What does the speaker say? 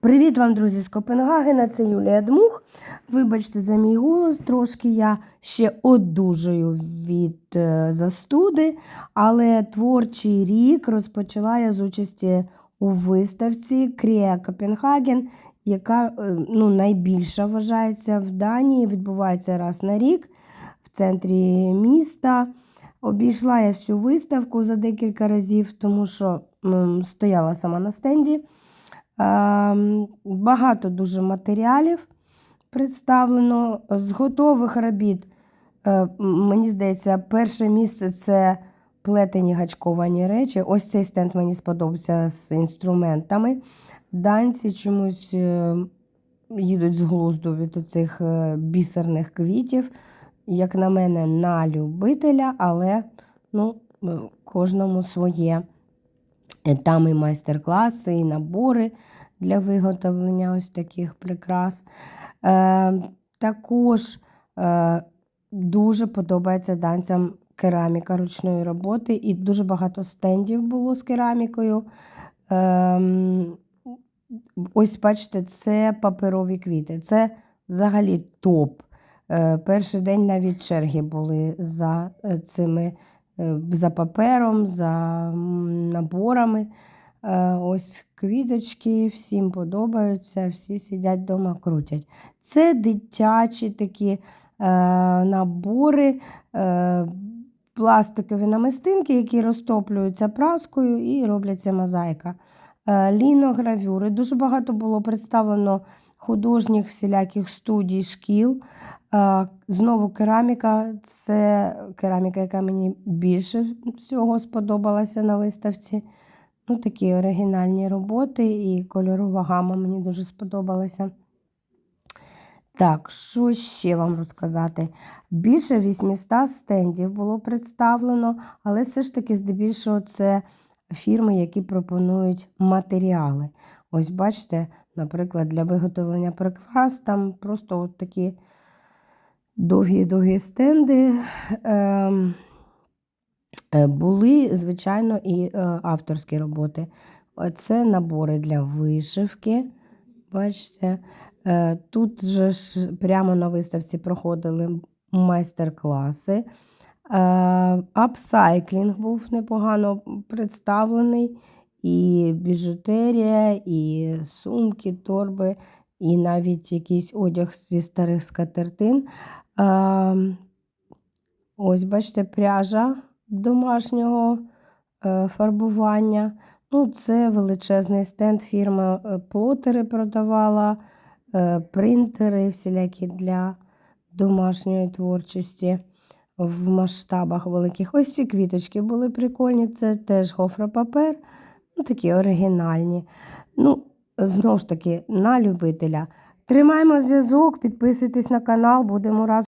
Привіт вам, друзі, з Копенгагена. Це Юлія Дмух. Вибачте за мій голос, трошки я ще одужую від е, застуди, але творчий рік розпочала я з участі у виставці Крія Копенгаген, яка е, ну, найбільша вважається в Данії, відбувається раз на рік в центрі міста. Обійшла я всю виставку за декілька разів, тому що м, стояла сама на стенді. Ем, Багато дуже матеріалів представлено. З готових робіт, е, мені здається, перше місце це плетені гачковані речі. Ось цей стенд мені сподобався з інструментами. Данці чомусь е, їдуть з глузду від цих бісерних квітів. Як на мене, на любителя, але ну, е, кожному своє. Е, Там і майстер-класи, і набори для виготовлення ось таких прикрас. Е, також е, дуже подобається данцям кераміка ручної роботи, і дуже багато стендів було з керамікою. Е, ось, бачите, це паперові квіти. Це взагалі топ. Перший день навіть черги були за цими за папером, за наборами. Е, Ось квіточки, всім подобаються, всі сидять вдома, крутять. Це дитячі такі е, набори, е, пластикові намистинки, які розтоплюються праскою і робляться мозаїка. Е, ліногравюри. Дуже багато було представлено художніх всіляких студій, шкіл. Знову кераміка. Це кераміка, яка мені більше всього сподобалася на виставці. Ну, такі оригінальні роботи і кольорова гама мені дуже сподобалася. Так, що ще вам розказати? Більше 800 стендів було представлено, але все ж таки, здебільшого, це фірми, які пропонують матеріали. Ось бачите, наприклад, для виготовлення прикрас там просто от такі довгі-довгі стенди. Ем, Е, Були, звичайно, і е, авторські роботи. Це набори для вишивки. Бачите, Е, тут же ж прямо на виставці проходили майстер-класи. Апсайклінг був непогано представлений. І біжутерія, і сумки, торби, і навіть якийсь одяг зі старих скатертин. Ось, бачите, пряжа домашнього е, фарбування. Ну, це величезний стенд. Фірма плотери продавала, е, принтери всілякі для домашньої творчості в масштабах великих. Ось ці квіточки були прикольні. Це теж гофропапер, ну, такі оригінальні. Ну, знову ж таки, на любителя. Тримаємо зв'язок, підписуйтесь на канал, будемо разом.